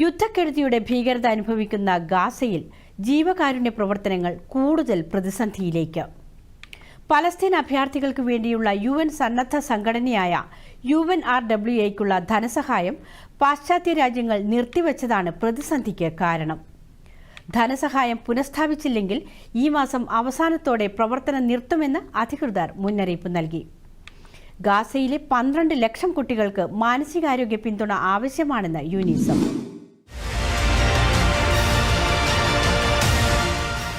യുദ്ധക്കെടുതിയുടെ ഭീകരത അനുഭവിക്കുന്ന ഗാസയിൽ ജീവകാരുണ്യ പ്രവർത്തനങ്ങൾ കൂടുതൽ പ്രതിസന്ധിയിലേക്ക്. പലസ്തീൻ അഭയാർത്ഥികൾക്ക് വേണ്ടിയുള്ള യു എൻ സന്നദ്ധ സംഘടനയായ യു എൻ ആർ ഡബ്ല്യു എക്കുള്ള ധനസഹായം പാശ്ചാത്യ രാജ്യങ്ങൾ നിർത്തിവച്ചതാണ് പ്രതിസന്ധിക്ക് കാരണം. ധനസഹായം പുനഃസ്ഥാപിച്ചില്ലെങ്കിൽ ഈ മാസം അവസാനത്തോടെ പ്രവർത്തനം നിർത്തുമെന്ന് അധികൃതർ മുന്നറിയിപ്പ് നൽകി. ഗാസയിലെ പന്ത്രണ്ട് ലക്ഷം കുട്ടികൾക്ക് മാനസികാരോഗ്യ പിന്തുണ ആവശ്യമാണെന്ന് യുനിസെഫ്.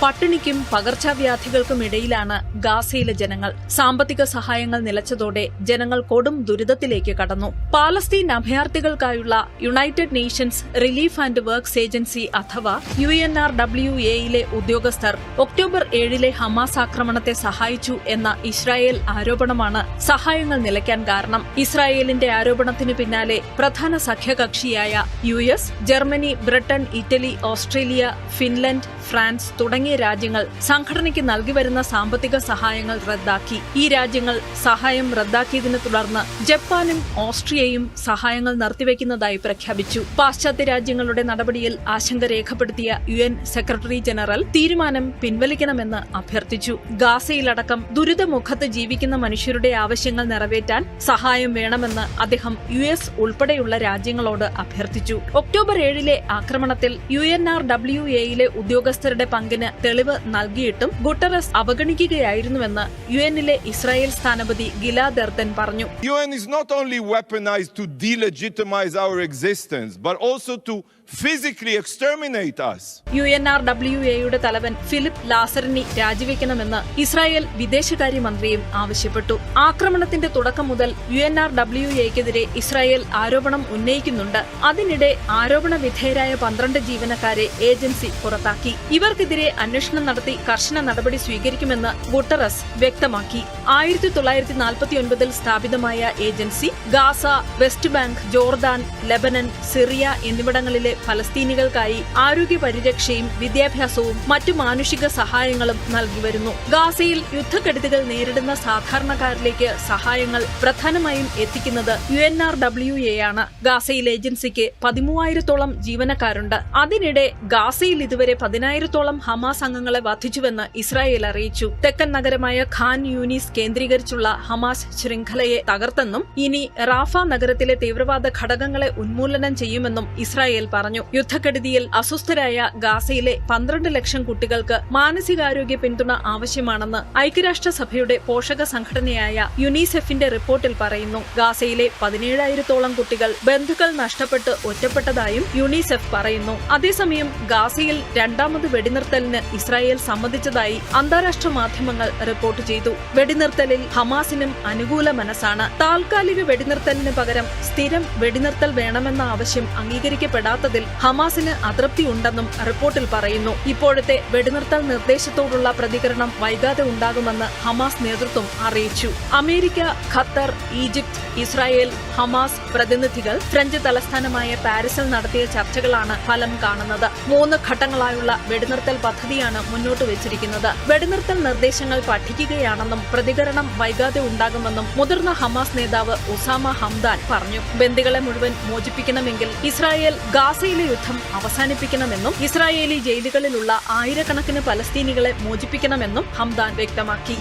പട്ടിണിക്കും പകർച്ചവ്യാധികൾക്കും ഇടയിലാണ് ഗാസയിലെ ജനങ്ങൾ. സാമ്പത്തിക സഹായങ്ങൾ നിലച്ചതോടെ ജനങ്ങൾ കൊടും ദുരിതത്തിലേക്ക് കടന്നു. Palestine അഭയാർത്ഥികൾക്കായുള്ള United Nations Relief and Works Agency അഥവാ യു എൻ ആർ ഡബ്ല്യു എയിലെ ഉദ്യോഗസ്ഥർ ഒക്ടോബർ ഏഴിലെ ഹമാസ് ആക്രമണത്തെ സഹായിച്ചു എന്ന ഇസ്രായേൽ ആരോപണമാണ് സഹായങ്ങൾ നിലയ്ക്കാൻ കാരണം. ഇസ്രായേലിന്റെ ആരോപണത്തിനു പിന്നാലെ പ്രധാന സഖ്യകക്ഷിയായ U S Germany Britain Italy Australia Finland France തുടങ്ങിയ രാജ്യങ്ങൾ സംഘടനയ്ക്ക് നൽകി വരുന്ന സാമ്പത്തിക സഹായങ്ങൾ റദ്ദാക്കി. ഈ രാജ്യങ്ങൾ സഹായം റദ്ദാക്കിയതിനെ തുടർന്ന് ജപ്പാനും ഓസ്ട്രിയയും സഹായങ്ങൾ നിർത്തിവെക്കുന്നതായി പ്രഖ്യാപിച്ചു. പാശ്ചാത്യ രാജ്യങ്ങളുടെ നടപടിയിൽ ആശങ്ക രേഖപ്പെടുത്തിയ യു എൻ സെക്രട്ടറി ജനറൽ തീരുമാനം പിൻവലിക്കണമെന്ന് അഭ്യർത്ഥിച്ചു. ഗാസയിലടക്കം ദുരിതമുഖത്ത് ജീവിക്കുന്ന മനുഷ്യരുടെ ആവശ്യങ്ങൾ നിറവേറ്റാൻ സഹായം വേണമെന്ന് അദ്ദേഹം യു എസ് ഉൾപ്പെടെയുള്ള രാജ്യങ്ങളോട് അഭ്യർത്ഥിച്ചു. ഒക്ടോബർ ഏഴിലെ ആക്രമണത്തിൽ യു എൻ ആർ ഡബ്ല്യു എയിലെ ഉദ്യോഗസ്ഥരുടെ പങ്കിന് തെളിവ് നൽകിയിട്ടും ഗുട്ടറസ് അവഗണിക്കുകയായിരുന്നുവെന്ന് യു എന്നിലെ ഇസ്രായേൽ സ്ഥാനപതി ഗിലാദ് എർദൻ പറഞ്ഞു. U N is not only weaponize to delegitimize our existence but also to physically exterminate us. U N R W എയുടെ തലവൻ ഫിലിപ്പ് ലാസറിനി രാജിവെക്കണമെന്ന് ഇസ്രായേൽ വിദേശകാര്യമന്ത്രിയും ആവശ്യപ്പെട്ടു. ആക്രമണത്തിന്റെ തുടക്കം മുതൽ യു എൻ ആർ ഡബ്ല്യു എക്കെതിരെ ഇസ്രായേൽ ആരോപണം ഉന്നയിക്കുന്നുണ്ട്. അതിനിടെ ആരോപണ വിധേയരായ പന്ത്രണ്ട് ജീവനക്കാരെ ഏജൻസി പുറത്താക്കി. ഇവർക്കെതിരെ അന്വേഷണം നടത്തി കർശന നടപടി സ്വീകരിക്കുമെന്ന് ഗുട്ടറസ് വ്യക്തമാക്കി. ആയിരത്തി തൊള്ളായിരത്തി നാൽപ്പത്തി ഒൻപതിൽ സ്ഥാപിതമായ agency Gaza West Bank Jordan Lebanon Syria എന്നിവിടങ്ങളിലെ ഫലസ്തീനികൾക്കായി ആരോഗ്യ പരിരക്ഷയും വിദ്യാഭ്യാസവും മറ്റു മാനുഷിക സഹായങ്ങളും നൽകി വരുന്നു. ഗാസയിൽ യുദ്ധക്കെടുതികൾ നേരിടുന്ന സാധാരണക്കാരിലേക്ക് സഹായങ്ങൾ പ്രധാനമായും എത്തിക്കുന്നത് U N R W A ആണ്. ഗാസയിൽ ഏജൻസിക്ക് പതിമൂവായിരത്തോളം ജീവനക്കാരുണ്ട്. അതിനിടെ ഗാസയിൽ ഇതുവരെ പതിനായിരത്തോളം ഹമാസ് അംഗങ്ങളെ വധിച്ചുവെന്ന് ഇസ്രായേൽ അറിയിച്ചു. തെക്കൻ നഗരമായ ഖാൻ യൂനിസ് കേന്ദ്രീകരിച്ചുള്ള ഹമാസ് ശൃംഖലയെ തകർത്തെന്നും ഇനി റാഫ നഗരത്തിലെ തീവ്രവാദ ഘടകങ്ങളെ ഉന്മൂലനം ചെയ്യുമെന്നും ഇസ്രായേൽ പറഞ്ഞു. യുദ്ധക്കെടുതിയിൽ അസ്വസ്ഥരായ ഗാസയിലെ പന്ത്രണ്ട് ലക്ഷം കുട്ടികൾക്ക് മാനസികാരോഗ്യ പിന്തുണ ആവശ്യമാണെന്ന് ഐക്യരാഷ്ട്രസഭയുടെ പോഷക സംഘടനയായ യുനിസെഫിന്റെ റിപ്പോർട്ടിൽ പറയുന്നു. ഗാസയിലെ പതിനേഴായിരത്തോളം കുട്ടികൾ ബന്ധുക്കൾ നഷ്ടപ്പെട്ട് ഒറ്റപ്പെട്ടതായും യുനിസെഫ് പറയുന്നു. അതേസമയം ഗാസയിൽ രണ്ടാമത് വെടിനിർത്തലിന് ഇസ്രായേൽ സമ്മതിച്ചതായി അന്താരാഷ്ട്ര മാധ്യമങ്ങൾ റിപ്പോർട്ട് ചെയ്തു. വെടിനിർത്തലിൽ ഹമാസിനും അനുകൂല മനസ്സാണ്. താൽക്കാലിക വെടിനിർത്തലിന് പകരം സ്ഥിരം വെടിനിർത്തൽ വേണമെന്ന ആവശ്യം അംഗീകരിക്കപ്പെടാത്തതിൽ ഹമാസിന് അതൃപ്തിയുണ്ടെന്നും റിപ്പോർട്ടിൽ പറയുന്നു. ഇപ്പോഴത്തെ വെടിനിർത്തൽ നിർദ്ദേശത്തോടുള്ള പ്രതികരണം വൈകാതെ ഉണ്ടാകുമെന്ന് ഹമാസ് നേതൃത്വം അറിയിച്ചു. America Qatar Egypt Israel Hamas പ്രതിനിധികൾ ഫ്രഞ്ച് തലസ്ഥാനമായ പാരീസിൽ നടത്തിയ ചർച്ചകളാണ് ഫലം കാണുന്നത്. മൂന്ന് ഘട്ടങ്ങളായുള്ള വെടിനിർത്തൽ പദ്ധതിയാണ് മുന്നോട്ട് വെച്ചിരിക്കുന്നത്. വെടിനിർത്തൽ നിർദ്ദേശങ്ങൾ പഠിക്കുകയാണെന്നും പ്രതികരണം വൈകാതെ ഉണ്ടാകുമെന്നും മുതിർന്ന ഹമാസ് നേതാവ് ഉസാമ ഹംദാൻ പറഞ്ഞു. ബന്ദികളെ മുഴുവൻ മോചിപ്പിക്കണമെങ്കിൽ ഇസ്രായേൽ ഗാസയിലെ യുദ്ധം അവസാനിപ്പിക്കണമെന്നും ഇസ്രായേലി ജയിലുകളിലുള്ള ആയിരക്കണക്കിന് പലസ്തീനികളെ മോചിപ്പിക്കണമെന്നും ഹംദാൻ വ്യക്തമാക്കി.